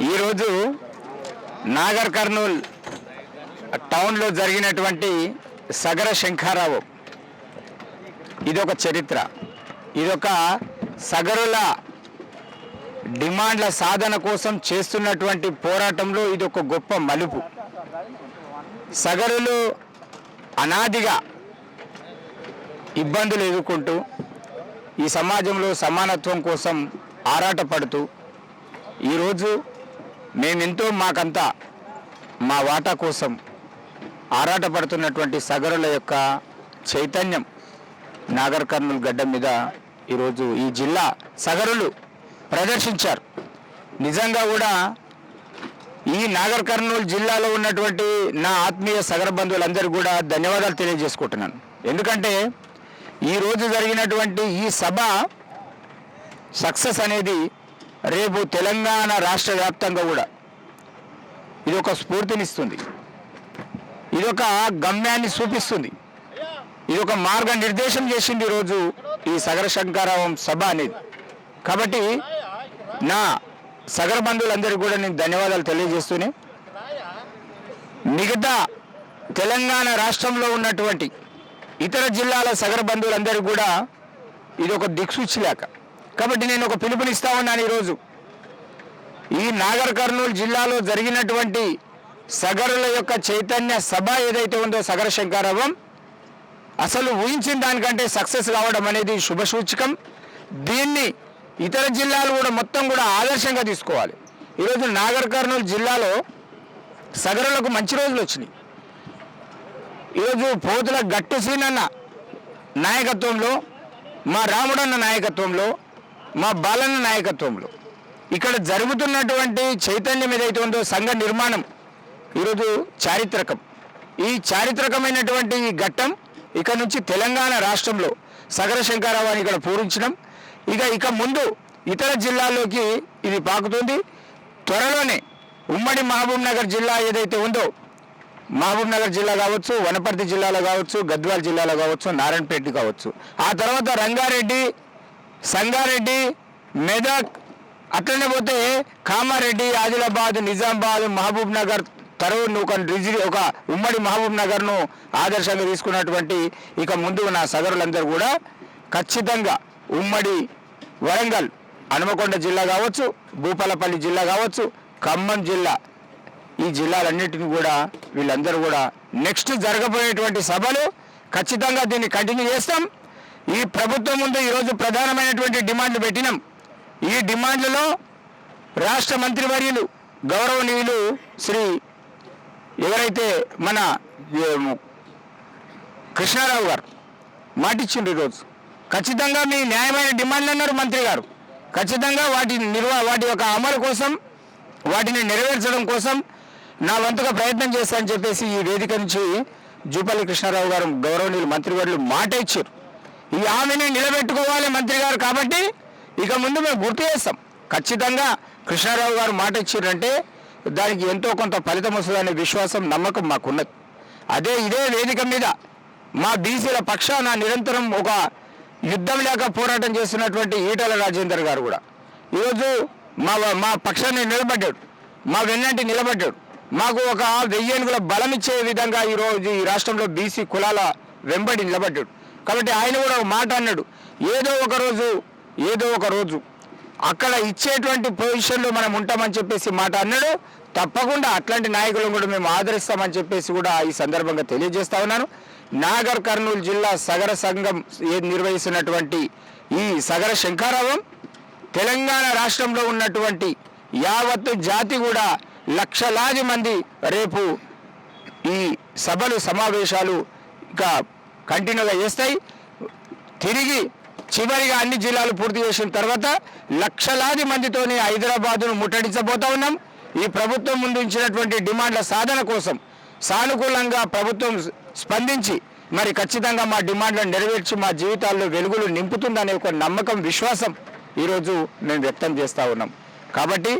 ఈరోజు నాగర్ కర్నూల్ టౌన్లో జరిగినటువంటి సగర శంఖారావు. ఇదొక చరిత్ర. ఇదొక సగరుల డిమాండ్ల సాధన కోసం చేస్తున్నటువంటి పోరాటంలో ఇది ఒక గొప్ప మలుపు. సగరులు అనాదిగా ఇబ్బందులు ఎదుర్కొంటూ ఈ సమాజంలో సమానత్వం కోసం ఆరాటపడుతూ ఈరోజు మేమెంతో మాకంతా మా వాటా కోసం ఆరాటపడుతున్నటువంటి సగరుల యొక్క చైతన్యం నాగర్ కర్నూలు గడ్డ మీద ఈరోజు ఈ జిల్లా సగరులు ప్రదర్శించారు. నిజంగా కూడా ఈ నాగర్ కర్నూలు జిల్లాలో ఉన్నటువంటి నా ఆత్మీయ సగర బంధువులందరూ కూడా ధన్యవాదాలు తెలియజేసుకుంటున్నాను. ఎందుకంటే ఈ రోజు జరిగినటువంటి ఈ సభ సక్సెస్ అనేది రేపు తెలంగాణ రాష్ట్ర వ్యాప్తంగా కూడా ఇది ఒక స్ఫూర్తినిస్తుంది. ఇది ఒక గమ్యాన్ని చూపిస్తుంది. ఇది ఒక మార్గ నిర్దేశం చేసింది ఈరోజు ఈ సగర శంకారావం సభ అనేది. కాబట్టి నా సగర బంధువులందరికీ కూడా నేను ధన్యవాదాలు తెలియజేస్తూనే మిగతా తెలంగాణ రాష్ట్రంలో ఉన్నటువంటి ఇతర జిల్లాల సగర బంధువులందరికీ కూడా ఇది ఒక దిక్సూచి లేక కాబట్టి నేను ఒక పిలుపునిస్తా ఉన్నాను ఈరోజు. ఈ నాగర్ కర్నూలు జిల్లాలో జరిగినటువంటి సగరుల యొక్క చైతన్య సభ ఏదైతే ఉందో సగర శంకారావం అసలు ఊహించిన దానికంటే సక్సెస్ కావడం అనేది శుభ సూచకం. దీన్ని ఇతర జిల్లాలు కూడా మొత్తం కూడా ఆదర్శంగా తీసుకోవాలి. ఈరోజు నాగర్ కర్నూలు జిల్లాలో సగరులకు మంచి రోజులు వచ్చినాయి. ఈరోజు పోతుల గట్టు సీనన్న నాయకత్వంలో మా రాముడన్న నాయకత్వంలో మా బాలన్న నాయకత్వంలో. ఇక్కడ జరుగుతున్నటువంటి చైతన్యం ఏదైతే ఉందో సంఘ నిర్మాణం ఈరోజు చారిత్రకం. ఈ చారిత్రకమైనటువంటి ఈ ఘట్టం ఇక నుంచి తెలంగాణ రాష్ట్రంలో సగర శంకారావాన్ని ఇక్కడ పూరించడం. ఇక ఇక ముందు ఇతర జిల్లాల్లోకి ఇది పాకుతుంది. త్వరలోనే ఉమ్మడి మహబూబ్ నగర్ జిల్లా ఏదైతే ఉందో మహబూబ్ నగర్ జిల్లా కావచ్చు వనపర్తి జిల్లాలో కావచ్చు గద్వాల జిల్లాలో కావచ్చు నారాయణపేట కావచ్చు. ఆ తర్వాత రంగారెడ్డి సంగారెడ్డి మెదక్ అట్లనే పోతే కామారెడ్డి ఆదిలాబాద్ నిజామాబాద్ మహబూబ్ నగర్ తరువును ఒక రిజి ఒక ఉమ్మడి మహబూబ్ నగర్ను ఆదర్శంగా తీసుకున్నటువంటి ఇక ముందు ఉన్న సగరులందరూ కూడా ఖచ్చితంగా ఉమ్మడి వరంగల్ హనుమకొండ జిల్లా కావచ్చు భూపాలపల్లి జిల్లా కావచ్చు ఖమ్మం జిల్లా ఈ జిల్లాలన్నింటినీ కూడా వీళ్ళందరూ కూడా నెక్స్ట్ జరగబోయేటువంటి సభలు ఖచ్చితంగా దీన్ని కంటిన్యూ చేస్తాం. ఈ ప్రభుత్వం ముందు ఈరోజు ప్రధానమైనటువంటి డిమాండ్లు పెట్టినాం. ఈ డిమాండ్లలో రాష్ట్ర మంత్రివర్యులు గౌరవనీయులు శ్రీ ఎవరైతే మన కృష్ణారావు గారు మాటిచ్చిండ్రు ఈరోజు ఖచ్చితంగా మీ న్యాయమైన డిమాండ్లు అన్నారు మంత్రి గారు. ఖచ్చితంగా వాటి నిర్వా వాటి యొక్క అమలు కోసం వాటిని నెరవేర్చడం కోసం నా వంతుగా ప్రయత్నం చేస్తానని చెప్పేసి ఈ వేదిక నుంచి జూపల్లి కృష్ణారావు గారు గౌరవనీయులు మంత్రివర్యులు మాట ఇచ్చారు. ఈ హామీని నిలబెట్టుకోవాలి మంత్రి గారు కాబట్టి ఇక ముందు మేము గుర్తు చేస్తాం. ఖచ్చితంగా కృష్ణారావు గారు మాట ఇచ్చారంటే దానికి ఎంతో కొంత ఫలితం వస్తుందనే విశ్వాసం నమ్మకం మాకున్నది. అదే ఇదే వేదిక మీద మా బీసీల పక్షాన నిరంతరం ఒక యుద్ధం లేక పోరాటం చేస్తున్నటువంటి ఈటల రాజేందర్ గారు కూడా. ఈరోజు మా మా పక్షాన్ని నిలబడ్డాడు. మా వెన్నంటి నిలబడ్డాడు. మాకు ఒక వెయ్యేనుగుల బలం ఇచ్చే విధంగా ఈరోజు ఈ రాష్ట్రంలో బీసీ కులాల వెంబడి నిలబడ్డాడు. కాబట్టి ఆయన కూడా ఒక మాట అన్నాడు. ఏదో ఒక రోజు ఏదో ఒక రోజు అక్కడ ఇచ్చేటువంటి పొజిషన్లో మనం ఉంటామని చెప్పేసి మాట అన్నాడు. తప్పకుండా అట్లాంటి నాయకులను కూడా మేము ఆదరిస్తామని చెప్పేసి కూడా ఈ సందర్భంగా తెలియజేస్తా ఉన్నాను. నాగర్ కర్నూలు జిల్లా సగర సంఘం ఏది నిర్వహిస్తున్నటువంటి ఈ సగర శంకారావం తెలంగాణ రాష్ట్రంలో ఉన్నటువంటి యావత్తు జాతి కూడా లక్షలాది మంది రేపు ఈ సభలు సమావేశాలు ఇక కంటిన్యూగా చేస్తాయి. తిరిగి చివరిగా అన్ని జిల్లాలు పూర్తి చేసిన తర్వాత లక్షలాది మందితోని హైదరాబాదును ముట్టడించబోతా ఉన్నాం. ఈ ప్రభుత్వం ముందు ఇచ్చినటువంటి డిమాండ్ల సాధన కోసం సానుకూలంగా ప్రభుత్వం స్పందించి మరి ఖచ్చితంగా మా డిమాండ్లను నెరవేర్చి మా జీవితాల్లో వెలుగులు నింపుతుందనే ఒక నమ్మకం విశ్వాసం ఈరోజు మేము వ్యక్తం చేస్తూ ఉన్నాం. కాబట్టి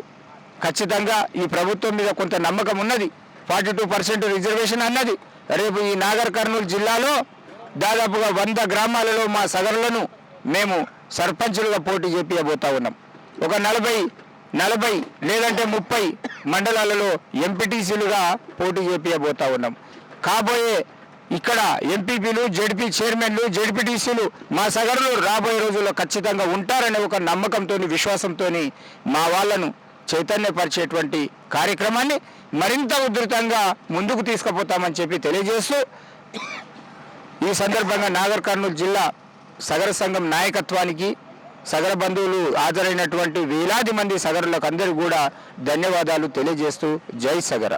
ఖచ్చితంగా ఈ ప్రభుత్వం మీద కొంత నమ్మకం ఉన్నది. ఫార్టీ టూ పర్సెంట్ రిజర్వేషన్ అన్నది. రేపు ఈ నాగర్ కర్నూలు జిల్లాలో దాదాపుగా వంద గ్రామాలలో మా సదరులను మేము సర్పంచులుగా పోటీ చేపియబోతా ఉన్నాం. ఒక నలభై నలభై లేదంటే ముప్పై మండలాలలో ఎంపీటీసీలుగా పోటీ చేపియబోతా ఉన్నాం. కాబోయే ఇక్కడ ఎంపీపీలు జడ్పీ చైర్మన్లు జడ్పీటీసీలు మా సగరులు రాబోయే రోజుల్లో ఖచ్చితంగా ఉంటారనే ఒక నమ్మకంతో విశ్వాసంతో మా వాళ్ళను చైతన్యపరిచేటువంటి కార్యక్రమాన్ని మరింత ఉధృతంగా ముందుకు తీసుకుపోతామని చెప్పి తెలియజేస్తూ ఈ సందర్భంగా నాగర్ కర్నూలు జిల్లా సగర సంఘం నాయకత్వానికి సగర బంధువులు హాజరైనటువంటి వేలాది మంది సగరులకు అందరూ కూడా ధన్యవాదాలు తెలియజేస్తూ జై సగర.